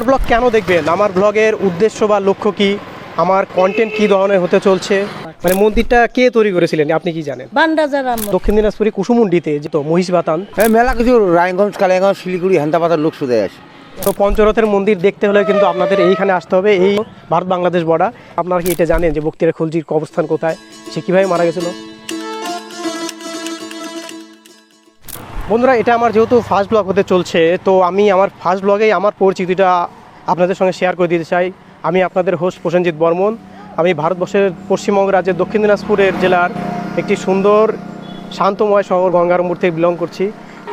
আমার ব্লগ কেন দেখবেন? আমার ব্লগের উদ্দেশ্য বা লক্ষ্য কি? আমার কন্টেন্ট কি ধরনের হতে চলছে? মানে মন্দিরটা কে তৈরি করেছিলেন? আপনি কি জানেন? দক্ষিণ দিনাজপুরে কুসুমুন্ডিতে যে তো মহিষ বাতান। হ্যাঁ মেলা কিছু রায়গঞ্জ কালিয়াগঞ্জ শিলিগুড়ি হেন্দাপাতার লোক শুধু আছে। তো পঞ্চরথের মন্দির দেখতে হলে কিন্তু আপনাদের এইখানে আসতে হবে এই ভারত বাংলাদেশ বর্ডার আপনারা কি এটা জানেন যে বক্তিরা খুলজির কবরস্থান কোথায়? সে কীভাবে মারা গেছিল? বন্ধুরা, এটা আমার যেহেতু ফার্স্ট ব্লগ হতে চলছে, তো আমি আমার ফার্স্ট ব্লগেই আমার পরিচিতিটা আপনাদের সঙ্গে শেয়ার করে দিতে চাই। আমি আপনাদের হোস্ট প্রসেনজিৎ বর্মন। আমি ভারতবর্ষের পশ্চিমবঙ্গ রাজ্যের দক্ষিণ দিনাজপুরের জেলার একটি সুন্দর, শান্তময় শহর গঙ্গারামপুর থেকে বিলং করছি।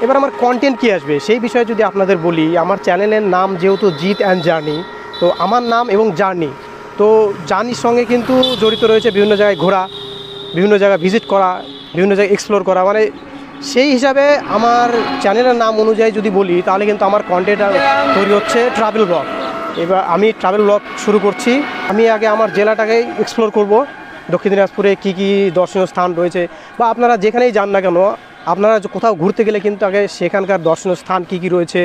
এবার আমার কন্টেন্ট কী আসবে? সেই বিষয়ে যদি আপনাদের বলি, আমার চ্যানেলের নাম যেহেতু জিত অ্যান্ড জার্নি, তো আমার নাম এবং জার্নি, তো জার্নির সঙ্গে কিন্তু জড়িত রয়েছে বিভিন্ন জায়গায় ঘোরা, বিভিন্ন জায়গায় ভিজিট করা, বিভিন্ন জায়গায় এক্সপ্লোর করা মানে সেই হিসাবে আমার চ্যানেলের নাম অনুযায়ী যদি বলি, তাহলে কিন্তু আমার কন্টেন্ট তৈরি হচ্ছে ট্রাভেল ব্লগ এবার আমি ট্রাভেল ব্লগ শুরু করছি। আমি আগে আমার জেলাটাকেই এক্সপ্লোর করব। দক্ষিণ দিনাজপুরে কী কী দর্শনীয় স্থান রয়েছে বা আপনারা যেখানেই যান না কেন, আপনারা কোথাও ঘুরতে গেলে কিন্তু আগে সেখানকার দর্শনীয় স্থান কী কী রয়েছে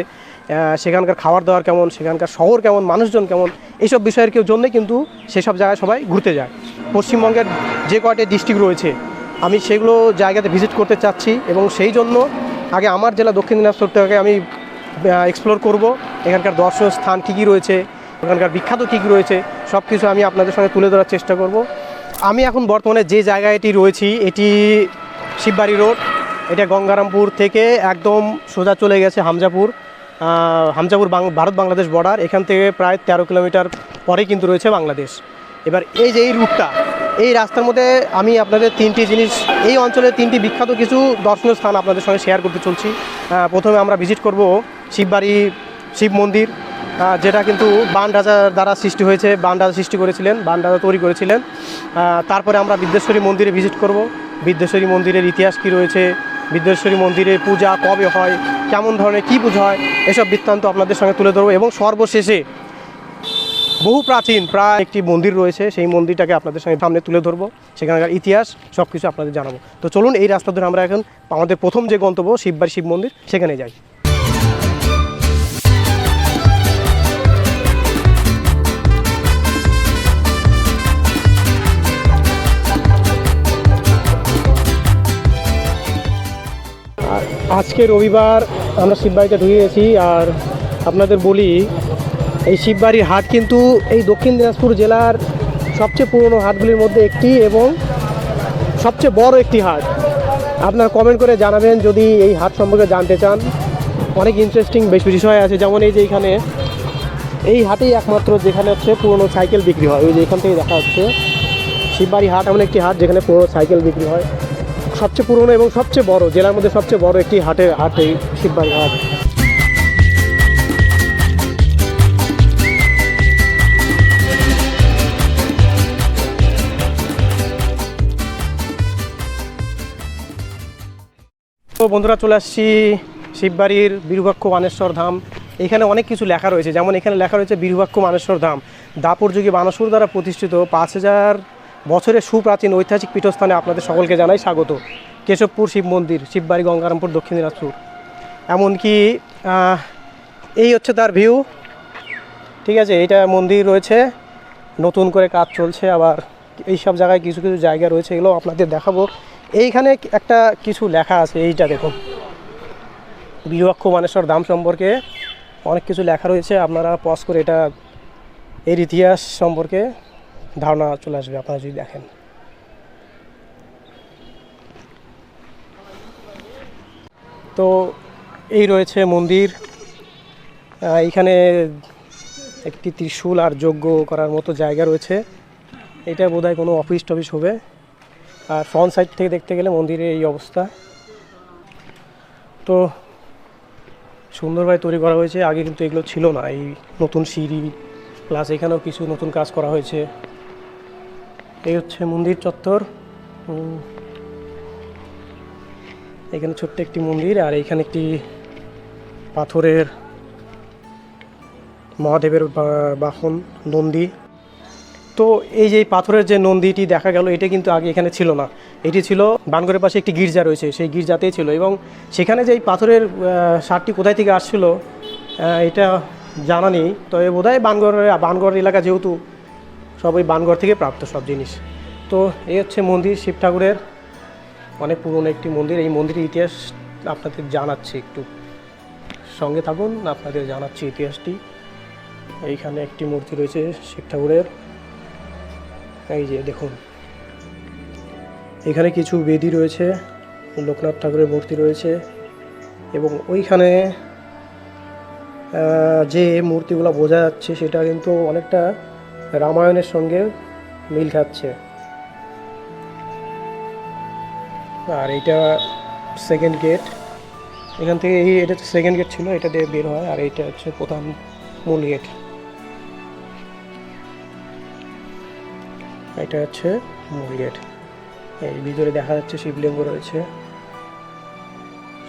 সেখানকার খাবার দাবার কেমন, সেখানকার শহর কেমন, মানুষজন কেমন, এইসব বিষয়ের কেউ জন্যে কিন্তু সেসব জায়গায় সবাই ঘুরতে যায়। পশ্চিমবঙ্গের যে কয়টি ডিস্ট্রিক্ট রয়েছে আমি সেগুলো জায়গাতে ভিজিট করতে চাচ্ছি এবং সেই জন্য আগে আমার জেলা দক্ষিণ দিনাজপুর থেকে আমি এক্সপ্লোর করব। এখানকার দর্শনীয় স্থান কী কী রয়েছে এখানকার বিখ্যাত কী কী রয়েছে সব কিছু আমি আপনাদের সঙ্গে তুলে ধরার চেষ্টা করব। আমি এখন বর্তমানে যে জায়গায় এটি রয়েছি, এটি শিববাড়ি রোড। এটা গঙ্গারামপুর থেকে একদম সোজা চলে গেছে হামজাপুর। হামজাপুর ভারত বাংলাদেশ বর্ডার এখান থেকে প্রায় তেরো কিলোমিটার পরে কিন্তু রয়েছে বাংলাদেশ। এবার এই যে এই রুটটা এই রাস্তার মধ্যে আমি আপনাদের তিনটি জিনিস, এই অঞ্চলের তিনটি বিখ্যাত কিছু দর্শনীয় স্থান আপনাদের সঙ্গে শেয়ার করতে চলছি। প্রথমে আমরা ভিজিট করব শিববাড়ি শিব মন্দির যেটা কিন্তু বান রাজার দ্বারা সৃষ্টি হয়েছে, বান রাজা সৃষ্টি করেছিলেন, বান রাজা তৈরি করেছিলেন। তারপরে আমরা বিদ্যেশ্বরী মন্দিরে ভিজিট করব। বিদ্যেশ্বরী মন্দিরের ইতিহাস কী রয়েছে? বিদ্যেশ্বরী মন্দিরে পূজা কবে হয়? কেমন ধরনের কী পূজা হয়? এসব বৃত্তান্ত আপনাদের সঙ্গে তুলে ধরবো এবং সর্বশেষে বহু প্রাচীন, প্রায় একটি মন্দির রয়েছে, সেই মন্দিরটাকে আপনাদের সঙ্গে সামনে তুলে ধরবো। সেখানকার ইতিহাস সব কিছু আপনাদের জানাব। তো চলুন, এই রাস্তা ধরে আমরা এখন আমাদের প্রথম যে গন্তব্য, শিববার শিব মন্দির, সেখানে যাই। আজকে রবিবার আমরা শিববাড়িতে ঢুকে গেছি, আর আপনাদের বলি এই শিববাড়ির হাট কিন্তু এই দক্ষিণ দিনাজপুর জেলার সবচেয়ে পুরনো হাটগুলির মধ্যে একটি এবং সবচেয়ে বড় একটি হাট। আপনার কমেন্ট করে জানাবেন যদি এই হাট সম্পর্কে জানতে চান। অনেক ইন্টারেস্টিং বেশ বিষয় আছে। যেমন এই যে এখানে, এই হাটেই একমাত্র যেখানে হচ্ছে পুরনো সাইকেল বিক্রি হয়। ওই যে এখান থেকে দেখা যাচ্ছে। শিববাড়ি হাট এমন একটি হাট যেখানে পুরনো সাইকেল বিক্রি হয়। সবচেয়ে পুরনো এবং সবচেয়ে বড়, জেলার মধ্যে সবচেয়ে বড় একটি হাটের, হাট এই শিববাড়ি হাট। তো বন্ধুরা চলে আসছি শিববাড়ির বীরভক্ষ মানেশ্বর ধাম। এখানে অনেক কিছু লেখা রয়েছে। যেমন এখানে লেখা রয়েছে বীরভক্ষ মানেশ্বর ধাম। দাপর যুগে বানাসুর দ্বারা প্রতিষ্ঠিত পাঁচ হাজার বছরের সুপ্রাচীন ঐতিহাসিক পীঠস্থানে আপনাদের সকলকে জানাই স্বাগত। কেশবপুর শিব মন্দির, শিববাড়ি, গঙ্গারামপুর, দক্ষিণ দিনাজপুর। এমনকি এই হচ্ছে তার ভিউ ঠিক আছে, এটা মন্দির রয়েছে। নতুন করে কাজ চলছে, আবার এই সব জায়গায় কিছু কিছু জায়গা রয়েছে, এগুলো আপনাদের দেখাবো। এইখানে একটা কিছু লেখা আছে, এইটা দেখুন। বিরক্ষ মানেশ্বর দাম সম্পর্কে অনেক কিছু লেখা রয়েছে, আপনারা পজ করে এটা এর ইতিহাস সম্পর্কে ধারণা চলে আসবে, আপনারা যদি দেখেন। তো এই রয়েছে মন্দির। এইখানে একটি ত্রিশূল আর যজ্ঞ করার মতো জায়গা রয়েছে। এটা বোধহয় কোনো অফিস টফিস হবে। আর ফ্রন্ট সাইড থেকে দেখতে গেলে মন্দিরের এই অবস্থা। তো সুন্দরভাবে তৈরি করা হয়েছে। আগে কিন্তু এগুলো ছিল না। এই নতুন সিঁড়ি প্লাস এখানেও কিছু নতুন কাজ করা হয়েছে। এই হচ্ছে মন্দির চত্বর। এখানে ছোট্ট একটি মন্দির আর এইখানে একটি পাথরের মহাদেবের বাহন, নন্দী। তো এই যে পাথরের যে নন্দীটি দেখা গেল, এটা কিন্তু আগে এখানে ছিল না। এটি ছিল বানগরের পাশে একটি গির্জা রয়েছে, সেই গির্জাতেই ছিল এবং সেখানে যে এই পাথরের সারটি কোথায় থেকে আসছিল এটা জানা নেই। তবে বোধ হয় বানগড় বানগড় এলাকা যেহেতু সব ওই বানগড় থেকে প্রাপ্ত সব জিনিস। তো এই হচ্ছে মন্দির, শিব ঠাকুরের অনেক পুরনো একটি মন্দির। এই মন্দিরের ইতিহাস আপনাদের জানাচ্ছি একটু। সঙ্গে থাকুন, আপনাদের জানাচ্ছি ইতিহাসটি। এইখানে একটি মূর্তি রয়েছে শিব ঠাকুরের। এই যে, দেখুন। এখানে কিছু বেদি রয়েছে, লোকনাথ ঠাকুরের মূর্তি রয়েছে এবং ওইখানে যে মূর্তিগুলো বোঝা যাচ্ছে সেটা কিন্তু অনেকটা রামায়ণের সঙ্গে মিল খাচ্ছে। আর এইটা সেকেন্ড গেট এখান থেকে এই, এটা সেকেন্ড গেট ছিল, এটা দিয়ে বের হয়, আর এইটা হচ্ছে প্রধান মূল গেট এটা হচ্ছে মূল গেট এই ভিতরে দেখা যাচ্ছে শিবলিঙ্গ রয়েছে।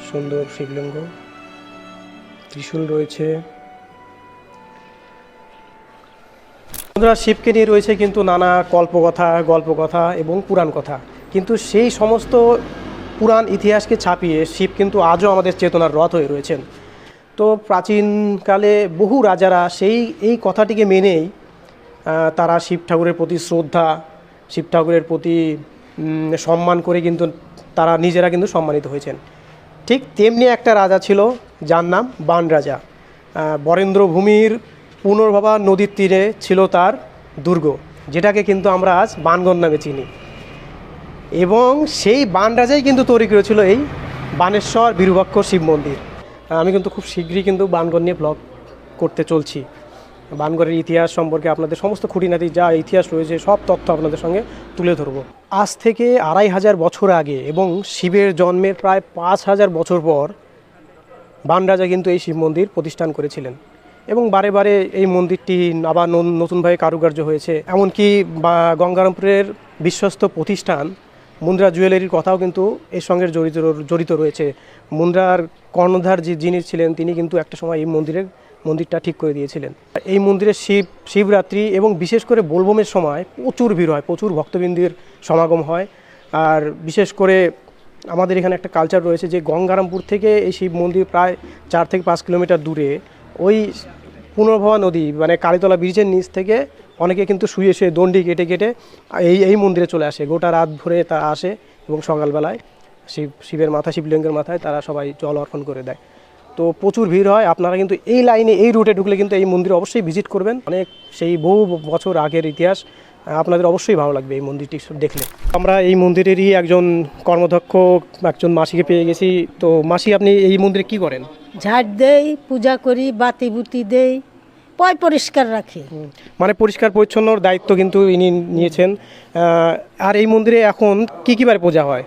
সুন্দর শিবলিঙ্গ। ত্রিশূল রয়েছে। বন্ধুরা, শিবকে নিয়ে রয়েছে কিন্তু নানা কল্পকথা, গল্পকথা এবং পুরাণ কথা কিন্তু সেই সমস্ত পুরাণ ইতিহাসকে ছাপিয়ে শিব কিন্তু আজও আমাদের চেতনার রথ হয়ে রয়েছেন। তো প্রাচীনকালে বহু রাজারা সেই, এই কথাটিকে মেনেই তারা শিব ঠাকুরের প্রতি শ্রদ্ধা শিব ঠাকুরের প্রতি সম্মান করে কিন্তু তারা নিজেরা কিন্তু সম্মানিত হয়েছেন। ঠিক তেমনি একটা রাজা ছিল যার নাম বান রাজা। আহ, বরেন্দ্র ভূমির পুনর্ভবা নদীর তীরে ছিল তার দুর্গ যেটাকে কিন্তু আমরা আজ বানগঞ্জ নামে চিনি। এবং সেই বান রাজাই কিন্তু তৈরি করেছিল এই বানেশ্বর বিরূপাক্ষ শিব মন্দির। আমি কিন্তু খুব শীঘ্রই কিন্তু বানগড় নিয়ে ব্লগ করতে চলছি। বানগড়ের ইতিহাস সম্পর্কে আপনাদের সমস্ত খুঁটিনাটি যা ইতিহাস রয়েছে, সব তথ্য আপনাদের সঙ্গে তুলে ধরবো। আজ থেকে আড়াই হাজার বছর আগে এবং শিবের জন্মের প্রায় পাঁচ হাজার বছর পর বান রাজা কিন্তু এই শিব মন্দির প্রতিষ্ঠান করেছিলেন এবং বারে বারে এই মন্দিরটি আবার নতুনভাবে কারুকার্য হয়েছে। এমনকি গঙ্গারামপুরের বিশ্বস্ত প্রতিষ্ঠান মুন্দ্রা জুয়েলারির কথাও কিন্তু এর সঙ্গে জড়িত জড়িত রয়েছে। মুন্দ্রার কর্ণধার যে যিনি ছিলেন, তিনি কিন্তু একটা সময় এই মন্দিরের মন্দিরটা ঠিক করে দিয়েছিলেন। এই মন্দিরে শিব, শিবরাত্রি এবং বিশেষ করে বোলবমের সময় প্রচুর ভিড় হয়, প্রচুর ভক্তবৃন্দের সমাগম হয়। আর বিশেষ করে আমাদের এখানে একটা কালচার রয়েছে যে গঙ্গারামপুর থেকে এই শিব মন্দির প্রায় চার থেকে পাঁচ কিলোমিটার দূরে, ওই পুনর্ভবা নদী মানে কালীতলা ব্রিজের নিচ থেকে অনেকে কিন্তু শুয়ে শুয়ে দণ্ডি কেটে কেটে এই এই মন্দিরে চলে আসে। গোটা রাত ভরে তারা আসে এবং সকালবেলায় শিব, শিবের মাথা শিবলিঙ্গের মাথায় তারা সবাই জল অর্পণ করে দেয়। তো প্রচুর ভিড় হয়। আপনারা কিন্তু এই লাইনে এই রুটে ঢুকলে কিন্তু এই মন্দির অবশ্যই ভিজিট করবেন। অনেক সেই বহু বছর আগের ইতিহাস আপনাদের অবশ্যই ভালো লাগবে এই মন্দিরটি দেখলে। আমরা এই মন্দিরেরই একজন কর্মধ্যক্ষ একজন মাসিকে পেয়ে গেছি। তো মাসি আপনি এই মন্দিরে কি করেন? ঝাড় দেই পূজা করি বাতি বুতি দেই পয় পরিষ্কার রাখি। মানে পরিষ্কার পরিচ্ছন্নর দায়িত্ব কিন্তু ইনি নিয়েছেন। আর এই মন্দিরে এখন কি কি বারে পূজা হয়?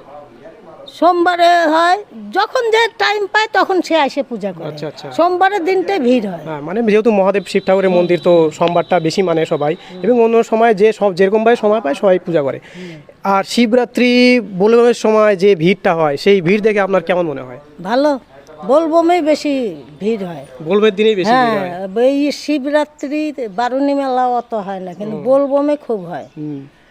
সোমবারে হয় যখন যে টাইম পায় তখন সে এসে পূজা করে। আচ্ছা, আচ্ছা। সোমবারের দিনটা ভিড় হয়। হ্যাঁ মানে যেহেতু মহাদেব শিব ঠাকুরের মন্দির তো সোমবারটা বেশি মানে সবাই। এবং অন্য সময় যে সব যেরকমভাবে সময় পায় সবাই পূজা করে। আর শিবরাত্রি বোলবের সময় যে ভিড়টা হয় সেই ভিড় দেখে আপনার কেমন মনে হয়? ভালো। বলবমেই বেশি ভিড় হয়। বোলবের দিনেই বেশি ভিড় হয়? হ্যাঁ এই শিবরাত্রি বারুণী মেলা অত হয় না কিন্তু বলবমে খুব হয়।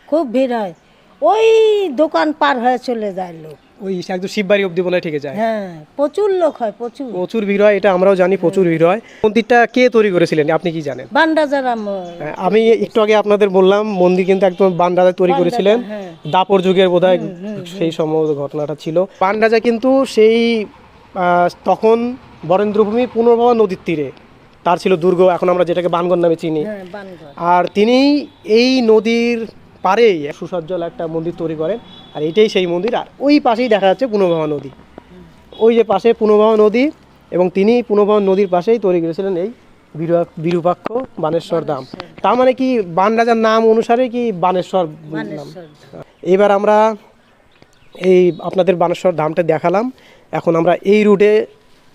খুব ভিড় হয়। ওই দোকান পার হয়ে চলে যায় লোক। ওই একদম শিববাড়ি অব্দি বলে ঠিক যায়। হ্যাঁ প্রচুর লোক হয় প্রচুর। প্রচুর ভিড় হয় এটা আমরাও জানি প্রচুর ভিড় হয়। মন্দিরটা কে তৈরি করেছিলেন আপনি কি জানেন? বান্ডাজারা হ্যাঁ, আমি একটু আগে আপনাদের বললাম মন্দির কিন্তু একদম বান রাজা তৈরি করেছিলেন। হ্যাঁ। দাপর যুগের বোধহয় সেই সম্ভবত ঘটনাটা ছিল। বান রাজা কিন্তু সেই তখন বরেন্দ্রভূমি পুনর্ভবা নদীর তীরে। তার ছিল দুর্গ এখন আমরা যেটাকে বানগর নামে চিনি। হ্যাঁ আর তিনি এই নদীর পাড়েই সুসজ্জল একটা মন্দির তৈরি করেন আর এটাই সেই মন্দির। আর ওই পাশেই দেখা যাচ্ছে পুনর্ভবা নদী। ওই যে পাশে পুনর্ভবা নদী এবং তিনি পুনর্ভবা নদীর পাশেই তৈরি করেছিলেন এই বিরূপা- বিরূপাক্ষ বানেশ্বর ধাম। তার মানে কি বান রাজার নাম অনুসারে কি বানেশ্বর নাম এবার আমরা এই আপনাদের বানেশ্বর ধামটা দেখালাম। এখন আমরা এই রুটে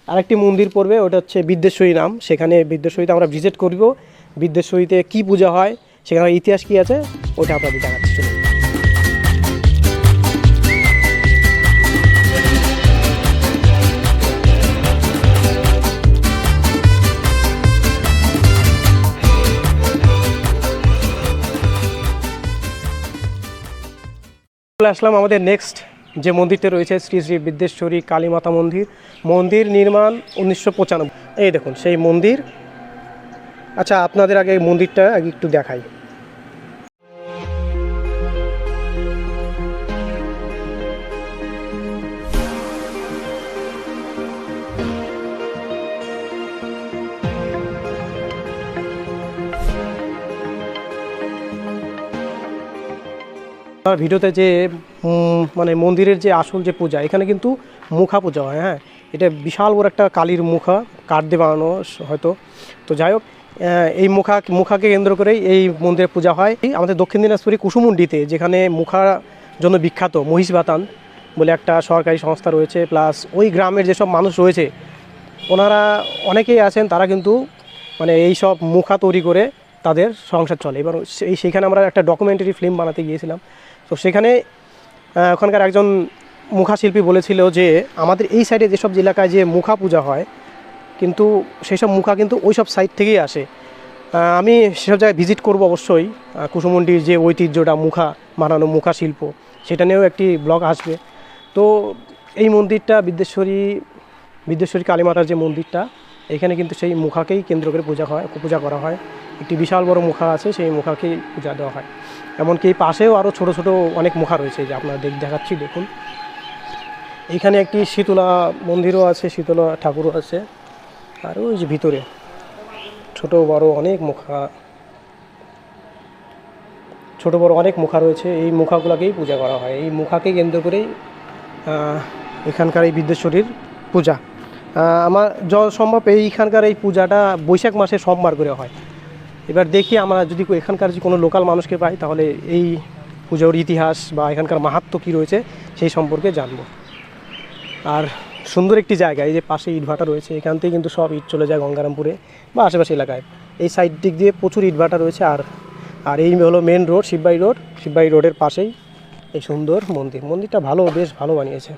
আরেকটি মন্দির পড়বে ওটা হচ্ছে বিদ্যেশ্বরী নাম। সেখানে বিদ্যেশ্বরীতে আমরা ভিজিট করব। বিদ্যেশ্বরীতে কি পূজা হয় সেখানে ইতিহাস কি আছে, ওটা আপনাদের দেখাচ্ছি, চলুন। চলে আসলাম আমাদের নেক্সট যে মন্দিরটা রয়েছে, শ্রী শ্রী বিদ্যেশ্বরী কালীমাতা মন্দির মন্দির নির্মাণ উনিশশো পঁচানব্বই এই দেখুন, সেই মন্দির আচ্ছা আপনাদের আগে এই মন্দিরটা একটু দেখাই। আমার ভিডিওতে যে মানে মন্দিরের যে আসল যে পূজা, এখানে কিন্তু মুখা পূজা হয় হ্যাঁ? এটা বিশাল বড় একটা কালীর মুখা, কাঠ দিয়ে বানানো, হয়তো। তো যাই হোক এই মুখা, মুখাকে কেন্দ্র করেই এই মন্দিরে পূজা হয়। এই আমাদের দক্ষিণ দিনাজপুরে কুসুমুন্ডিতে, যেখানে মুখার জন্য বিখ্যাত মহিষবাতান বলে একটা সরকারি সংস্থা রয়েছে, প্লাস ওই গ্রামের যেসব মানুষ রয়েছে, ওনারা অনেকেই আছেন, তারা কিন্তু মানে এই সব মুখা তৈরি করে তাদের সংসার চলে। এবার সেই সেখানে আমরা একটা ডকুমেন্টারি ফিল্ম বানাতে গিয়েছিলাম। তো সেখানে ওখানকার একজন মুখা শিল্পী বলেছিল যে, আমাদের এই সাইডে যেসব এলাকায় যে মুখা পূজা হয় কিন্তু সেই সব মুখা কিন্তু ওই সব সাইড থেকেই আসে। আমি সেসব জায়গায় ভিজিট করব অবশ্যই। কুসুমন্ডির যে ঐতিহ্যটা, মুখা, বানানো মুখা শিল্প, সেটা নিয়েও একটি ব্লগ আসবে। তো এই মন্দিরটা বিদ্যেশ্বরী বিদ্যেশ্বরী কালীমাতার যে মন্দিরটা, এখানে কিন্তু সেই মুখাকেই কেন্দ্র করে পূজা হয়, পূজা করা হয়। একটি বিশাল বড় মুখা আছে, সেই মুখাকেই পূজা দেওয়া হয়। এমনকি পাশেও আরও ছোট ছোট অনেক মুখা রয়েছে যে আপনারা দেখ দেখাচ্ছি, দেখুন। এইখানে একটি শীতলা মন্দিরও আছে, শীতলা ঠাকুরও আছে। আর ওই যে ভিতরে, ছোট বড় অনেক মুখা, ছোট বড় অনেক মুখা রয়েছে। এই মুখাগুলোকেই পূজা করা হয়। এই মুখাকে কেন্দ্র করেই এখানকার এই বিদ্যেশ্বরীর পূজা। আমার য সম্ভব এইখানকার এই পূজাটা বৈশাখ মাসে সোমবার করে হয়। এবার দেখি আমরা যদি এখানকার যদি কোনো লোকাল মানুষকে পাই, তাহলে এই পুজোর ইতিহাস বা এখানকার মাহাত্ম্য কী রয়েছে, সেই সম্পর্কে জানব। আর সুন্দর একটি জায়গা এই যে পাশে ইটভাটা রয়েছে এখান থেকে কিন্তু সব ইট চলে যায় গঙ্গারামপুরে বা আশেপাশে এলাকায়। এই সাইড দিক দিয়ে প্রচুর ইটভাটা রয়েছে আর আর এই হলো main road Shibbai road Shibbai রোডের পাশেই এই সুন্দর মন্দির। মন্দিরটা ভালো বেশ ভালো বানিয়েছে।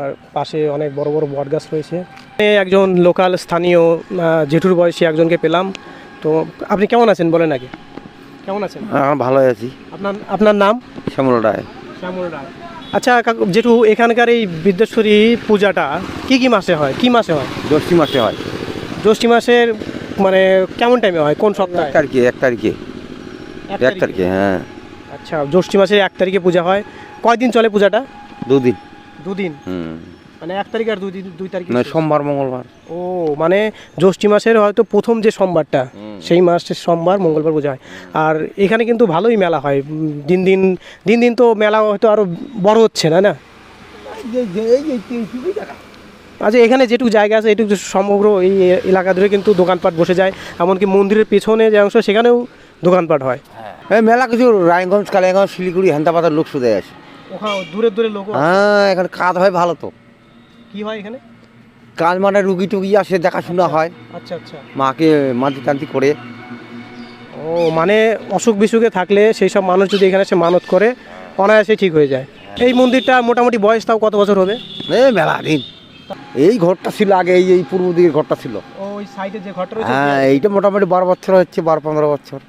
আর পাশে অনেক বড় বড় বটগাছ রয়েছে। এ একজন লোকাল স্থানীয় জেঠুর বয়সী একজনকে পেলাম। তো আপনি কেমন আছেন বলেন আগে? কেমন আছেন? ভালো আছি। আপনার আপনার নাম? শ্যামল রায়। শ্যামল রায়। আচ্ছা যেটু এখানকার এই বিদ্যেশ্বরী পূজাটা কি কি মাসে হয়? কি মাসে হয়? জ্যৈষ্ঠী মাসে হয়। জ্যৈষ্ঠী মাসের মানে কেমন টাইমে হয়? কোন এক সপ্তাহে তারিখে এক তারিখে। এক তারিখে হ্যাঁ। আচ্ছা জ্যৈষ্ঠী মাসের এক তারিখে পূজা হয়। কয়দিন চলে পূজাটা? দুদিন। দুদিন? হুম। মানে এক তারিখ আর দুই দুই তারিখ না সোমবার মঙ্গলবার। ও মানে জ্যৈষ্ঠী মাসের হয়তো প্রথম যে সোমবারটা সেই মাসের সোমবার মঙ্গলবার হয়। আর এখানে কিন্তু ভালোই মেলা হয়। দিন দিন দিন দিন তো মেলা হয়তো আরও বড় হচ্ছে না না? আচ্ছা এখানে যেটুকু জায়গা আছে এটুকু সমগ্র এই এলাকা ধরে কিন্তু দোকানপাট বসে যায়। এমনকি মন্দিরের পেছনে যে অংশ সেখানেও দোকানপাট হয়। এই মেলা কিছু রায়গঞ্জ কালিয়াগঞ্জ শিলিগুড়ি হেন্দাপাতার লোক শুধু আসে ওখানে দূরে দূরে লোক হ্যাঁ এখানে কাজ হয় ভালো তো। কি হয় এখানে? কাজ মানে রুগী টুগি আসে দেখাশোনা হয়। আচ্ছা আচ্ছা। মাকে মান্তি টান্তি করে। ও মানে অসুখ বিসুখে থাকলে সেই সব মানুষ যদি এখানে এসে মানত করে অনায়াসে ঠিক হয়ে যায়। এই মন্দিরটা মোটামুটি বয়স তাও কত বছর হবে? এই মেলা দিন। এই ঘরটা ছিল আগে এই এই পূর্ব দিকের ঘরটা ছিল। ওই সাইডে যে ঘরটা হ্যাঁ এইটা মোটামুটি বারো বছর হচ্ছে বারো পনেরো বছর।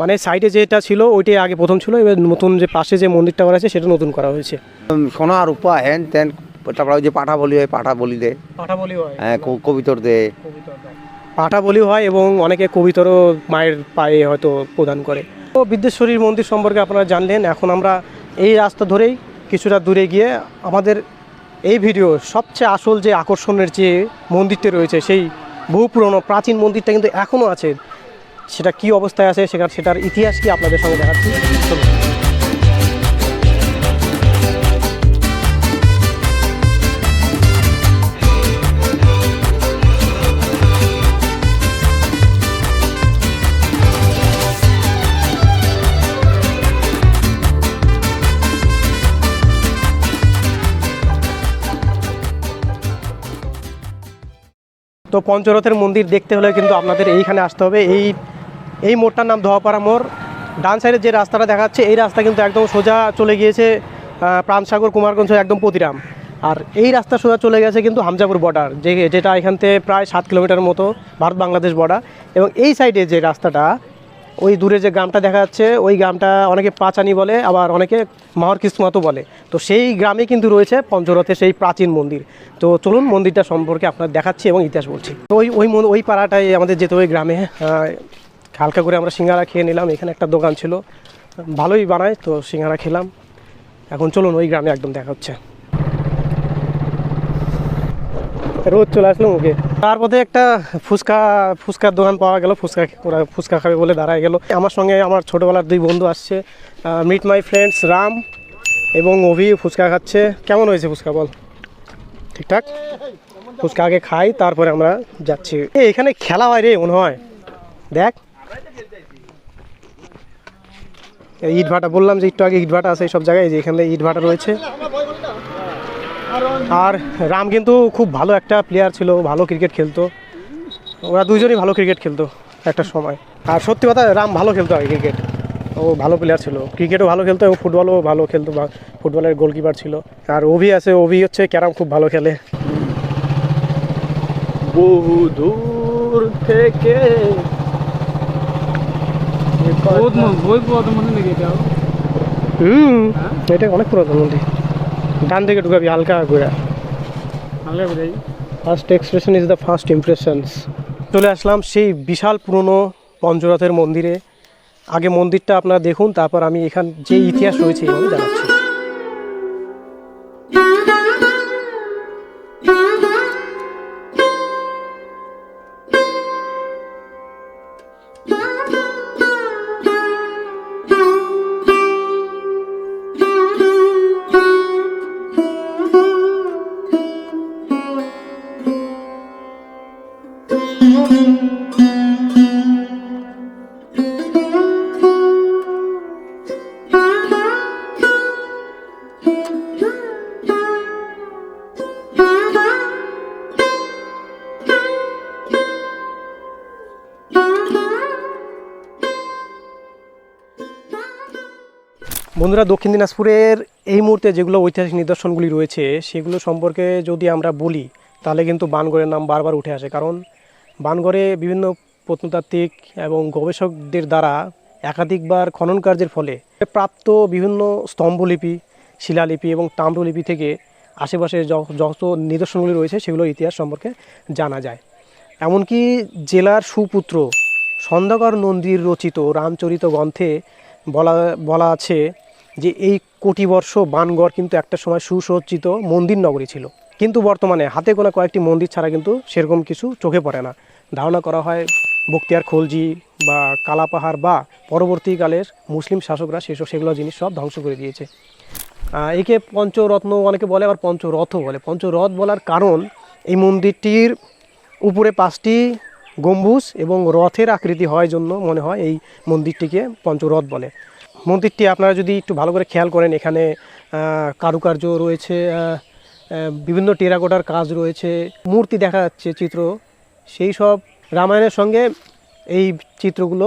মানে সাইডে যেটা ছিল ওইটাই আগে প্রথম ছিল এবার নতুন যে পাশে যে মন্দিরটা করা আছে সেটা নতুন করা হয়েছে। সোনা রূপা হ্যান ত্যান তারপরে ওই যে পাঠা বলি হয় পাঠা বলি দে। পাঠা বলি হয় হ্যাঁ কবিতর দে। পাঠা বলি হয় এবং অনেকে কবিতরও মায়ের পায়ে হয়তো প্রদান করে। তো বিদ্যেশ্বরীর মন্দির সম্পর্কে আপনারা জানলেন এখন আমরা এই রাস্তা ধরেই কিছুটা দূরে গিয়ে আমাদের এই ভিডিও সবচেয়ে আসল যে আকর্ষণের যে মন্দিরটি রয়েছে সেই বহু পুরনো প্রাচীন মন্দিরটা কিন্তু এখনও আছে। সেটা কি অবস্থায় আছে সেটা সেটার ইতিহাস কি আপনাদের সঙ্গে দেখাচ্ছি। তো পঞ্চরথের মন্দির দেখতে হলে কিন্তু আপনাদের এইখানে আসতে হবে। এই এই মোড়টার নাম ধোয়াপাড়া মোড়। ডান সাইডে যে রাস্তাটা দেখাচ্ছে এই রাস্তা কিন্তু একদম সোজা চলে গিয়েছে প্রাণসাগর, কুমারগঞ্জ একদম প্রতিরাম আর এই রাস্তা সোজা চলে গেছে কিন্তু হামজাপুর বর্ডার যে, যেটা এখান থেকে প্রায় সাত কিলোমিটার মতো ভারত বাংলাদেশ বর্ডার এবং এই সাইডে যে রাস্তাটা ওই দূরে যে গ্রামটা দেখা যাচ্ছে, ওই গ্রামটা অনেকে পাঁচানি বলে, আবার অনেকে মাহর কিসমতও বলে। তো সেই গ্রামে কিন্তু রয়েছে পঞ্চরথের সেই প্রাচীন মন্দির। তো চলুন মন্দিরটা সম্পর্কে আপনার দেখাচ্ছি এবং ইতিহাস বলছি। তো ওই ওই ওই পাড়াটায় আমাদের যেতে ওই গ্রামে। হালকা করে আমরা সিঙ্গারা খেয়ে নিলাম, এখানে একটা দোকান ছিল। ভালোই বানায়, তো সিঙ্গারা খেলাম। এখন চলুন ওই গ্রামে একদম দেখা হচ্ছে। রোদ চলে আসলো মুখে তার পথে একটা ফুচকা, ফুচকার দোকান পাওয়া গেল, ফুচকা ওরা ফুচকা খাবে বলে দাঁড়ায় গেল। আমার সঙ্গে আমার ছোটোবেলার দুই বন্ধু আসছে মিট মাই ফ্রেন্ডস রাম এবং অভি ফুচকা খাচ্ছে। কেমন হয়েছে ফুচকা বল? ঠিকঠাক? ফুচকা আগে খাই, তারপরে আমরা যাচ্ছি। এখানে খেলা হয় রে মনে হয়। দেখ। ইট ভাটা বললাম যে, একটু আগে ইট ভাটা আছে সব জায়গায় যে এখানে ইট ভাটা রয়েছে। আর রাম কিন্তু খুব ভালো একটা প্লেয়ার ছিল ভালো ক্রিকেট খেলতো। ওরা দুজনই ভালো ক্রিকেট খেলতো একটা সময়। আর সত্যি কথা রাম ভালো খেলতো আগে ক্রিকেট ও ভালো প্লেয়ার ছিল। ক্রিকেটও ভালো খেলতো এবং ফুটবলও ভালো খেলতো বা ফুটবলের গোলকিপার ছিল। আর অভি আছে অভি হচ্ছে ক্যারাম খুব ভালো খেলে। বহু দূর থেকে এটা অনেক পুরাতন মন্দির। ডান দিকে ঢুকাবি হালকা ঘুরে। হালকা ঘুরে first expression is the first impressions চলে আসলাম সেই বিশাল পুরনো পঞ্চরথের মন্দিরে। আগে মন্দিরটা আপনারা দেখুন তারপর আমি এখান যে ইতিহাস রয়েছে এইভাবে জানাচ্ছি। বন্ধুরা দক্ষিণ দিনাজপুরের এই মুহূর্তে যেগুলো ঐতিহাসিক নিদর্শনগুলি রয়েছে, সেগুলো সম্পর্কে যদি আমরা বলি, তাহলে কিন্তু বানগড়ের নাম বারবার উঠে আসে। কারণ বানগড়ে বিভিন্ন প্রত্নতাত্ত্বিক এবং গবেষকদের দ্বারা একাধিকবার খনন কার্যের ফলে প্রাপ্ত বিভিন্ন স্তম্ভলিপি, শিলালিপি এবং তাম্রলিপি থেকে আশেপাশে যত নিদর্শনগুলি রয়েছে সেগুলোর ইতিহাস সম্পর্কে জানা যায়। এমনকি জেলার সুপুত্র সন্ধ্যাকর নন্দীর রচিত রামচরিত গ্রন্থে বলা বলা আছে যে এই কোটি বর্ষ বানগড় কিন্তু একটা সময় সুসজ্জিত মন্দির নগরী ছিল। কিন্তু বর্তমানে হাতে গোনা কয়েকটি মন্দির ছাড়া কিন্তু সেরকম কিছু চোখে পড়ে না। ধারণা করা হয় বক্তিয়ার খলজি বা কালাপাহাড় বা পরবর্তীকালের মুসলিম শাসকরা সেসব সেগুলো জিনিস সব ধ্বংস করে দিয়েছে। একে পঞ্চরত্ন অনেকে বলে, আবার পঞ্চরথও বলে। পঞ্চরথ বলার কারণ এই মন্দিরটির উপরে পাঁচটি গম্বুজ এবং রথের আকৃতি হয় জন্য মনে হয় এই মন্দিরটিকে পঞ্চরথ বলে। মন্দিরটি আপনারা যদি একটু ভালো করে খেয়াল করেন, এখানে কারুকার্য রয়েছে বিভিন্ন টেরাকোটার কাজ রয়েছে, মূর্তি দেখা যাচ্ছে চিত্র, সেই সব রামায়ণের সঙ্গে এই চিত্রগুলো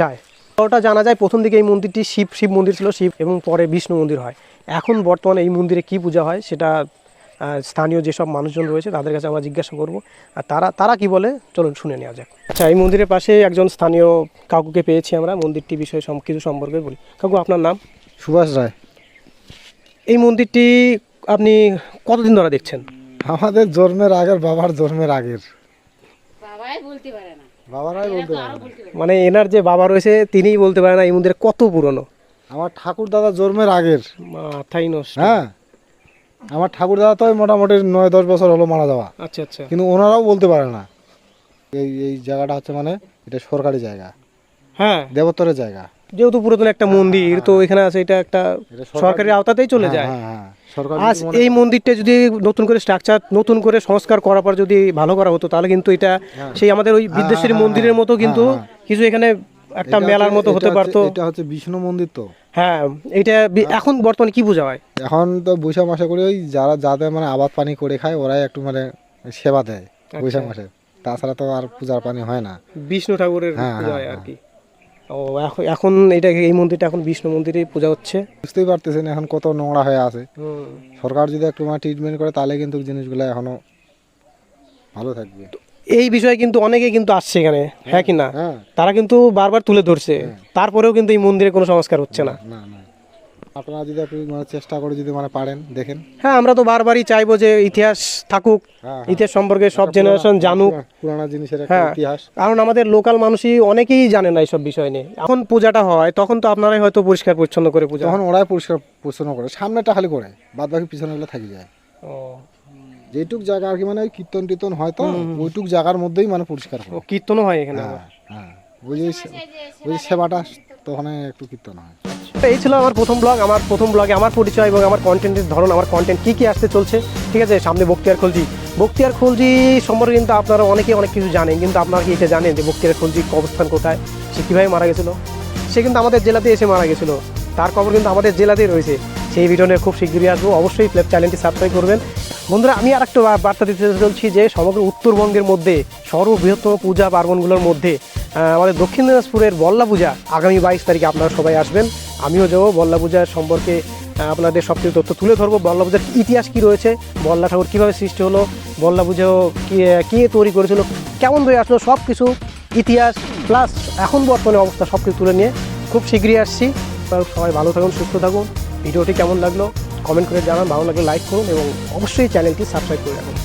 যায়। ওটা জানা যায় প্রথম দিকে এই মন্দিরটি শিব শিব মন্দির ছিল, শিব এবং পরে বিষ্ণু মন্দির হয়। এখন বর্তমানে এই মন্দিরে কি পূজা হয় সেটা স্থানীয় যেসব মানুষজন রয়েছে তাদের কাছে আমরা জিজ্ঞাসা করব। আর তারা তারা কি বলে চলুন শুনে নেওয়া যাক। আচ্ছা এই মন্দিরের পাশে একজন স্থানীয় কাকুকে পেয়েছি আমরা মন্দিরটি বিষয়ে সম- কিছু সম্পর্কে বলি। কাকু আপনার নাম? সুভাষ রায়। এই মন্দিরটি আপনি কতদিন ধরে দেখছেন? আমাদের জন্মের আগের বাবার জন্মের আগের। বাবাই বলতে পারে না। বাবারাই বলতে পারে না। মানে এনার যে বাবা রয়েছে তিনিই বলতে পারেন না এই মন্দির কত পুরনো? আমার ঠাকুর দাদা জন্মের আগের। মাথাই নষ্ট। হ্যাঁ। আমার ঠাকুর দাদা তো মোটামুটি নয় দশ বছর হলো মারা যাওয়া। আচ্ছা আচ্ছা। কিন্তু ওনারাও বলতে পারে না। এই এই জায়গাটা হচ্ছে মানে এটা সরকারি জায়গা। হ্যাঁ। দেবত্তরের জায়গা। যেহেতু পুরাতন একটা মন্দির তো এখানে আছে এটা একটা সরকারি- আওতাতেই চলে হ্যাঁ, যায়। হ্যাঁ হ্যাঁ। আজ এই মন্দিরটা যদি নতুন করে স্ট্রাকচার নতুন করে সংস্কার করার পর যদি ভালো করা হতো তাহলে কিন্তু এটা সেই আমাদের ওই বিদ্যেশ্বরী হ্যাঁ, মন্দিরের মতো কিন্তু হ্যাঁ, কিছু এখানে একটা মেলার মতো হতে পারতো। এটা হচ্ছে বিষ্ণু মন্দির তো। হ্যাঁ এটা এখন বর্তমানে কি পূজা হয়? এখন তো বৈশাখ মাসে করে ওই যারা যাদের মানে আবাদ পানি করে খায় ওরাই একটু মানে সেবা দেয় আচ্ছা। বৈশাখ মাসে। তাছাড়া তো আর পূজার পানি হয় না। বিষ্ণু ঠাকুরের হ্যাঁ, পূজা হয় হ্যাঁ, আর কি ও এখন এখন এটা এই মন্দিরটা এখন বিষ্ণু মন্দিরে পূজা হচ্ছে। বুঝতেই পারতেছেন এখন কত নোংরা হয়ে আছে। সরকার যদি একটু মানে ট্রিটমেন্ট করে তাহলে কিন্তু জিনিসগুলো এখনও ভালো থাকবে। এই বিষয়ে কিন্তু অনেকে কিন্তু আসছে এখানে হ্যাঁ কি না? হ্যাঁ। তারা কিন্তু বারবার তুলে ধরছে। তারপরেও কিন্তু এই মন্দিরে কোনো সংস্কার হচ্ছে না। আপনারা যদি একটু মানে চেষ্টা করে যদি মানে পারেন দেখেন। হ্যাঁ আমরা তো বারবারই চাইব যে ইতিহাস থাকুক হ্যাঁ, ইতিহাস সম্পর্কে সব জেনারেশন জানুক। পুরানা জিনিসের হ্যাঁ ইতিহাস। কারণ আমাদের লোকাল মানুষই অনেকেই জানে না এইসব বিষয় নিয়ে। এখন পূজাটা হয় তখন তো আপনারাই হয়তো পরিষ্কার পরিচ্ছন্ন করে পূজা। তখন ওরাই পরিষ্কার পরিচ্ছন্ন করে সামনেটা খালি করে বাদ বাকি পিছনেগুলো থাকি যায়। ও, যেটুক জায়গা আর কি মানে ওই কীর্তন টীর্তন হয় তো ওইটুক জায়গার মধ্যেই মানে পরিষ্কার ও করে কীর্তনও হয় এখানে হ্যাঁ হ্যাঁ। ওই যে সে- ওই সেবাটা তখন একটু কীর্তন হয়। এই ছিল আমার প্রথম ব্লগ আমার প্রথম ব্লগে আমার পরিচয় এবং আমার কন্টেন্টের ধরন আমার কন্টেন্ট কী কী আসতে চলছে ঠিক আছে? সামনে বক্তিয়ার খলজি বক্তিয়ার খলজি সম্পর্কে কিন্তু আপনারা অনেকেই অনেক কিছু জানেন কিন্তু আপনারা কি এটা জানেন যে বক্তিয়ার খলজি অবস্থান কোথায়? সে কীভাবে মারা গেছিল? সে কিন্তু আমাদের জেলাতে এসে মারা গেছিল। তার খবর কিন্তু আমাদের জেলাতেই রয়েছে। সেই ভিডিও নিয়ে খুব শীঘ্রই আসব। অবশ্যই চ্যানেলটি সাবস্ক্রাইব করবেন। বন্ধুরা, আমি আর একটা বার্তা দিতে চলছি যে, সমগ্র উত্তরবঙ্গের মধ্যে সর্ববৃহত্তম পূজা পার্বণগুলোর মধ্যে আমাদের দক্ষিণ দিনাজপুরের বল্লা পূজা আগামী বাইশ তারিখে আপনারা সবাই আসবেন। আমিও যাব। বল্লা পূজার সম্পর্কে আপনাদের সব কিছু তথ্য তুলে ধরবো। বল্লা পূজার ইতিহাস, কী রয়েছে? বল্লা ঠাকুর কীভাবে সৃষ্টি হলো? বল্লা কে কে তৈরি করেছিল? কেমন হয়ে আসলো? সব কিছু ইতিহাস প্লাস এখন বর্তমানে অবস্থা সব কিছু তুলে নিয়ে খুব শীঘ্রই আসছি। সবাই ভালো থাকুন, সুস্থ থাকুন। ভিডিওটি কেমন লাগল? কমেন্ট করে জানান, ভালো লাগলে লাইক করুন এবং অবশ্যই চ্যানেলটি সাবস্ক্রাইব করে রাখুন।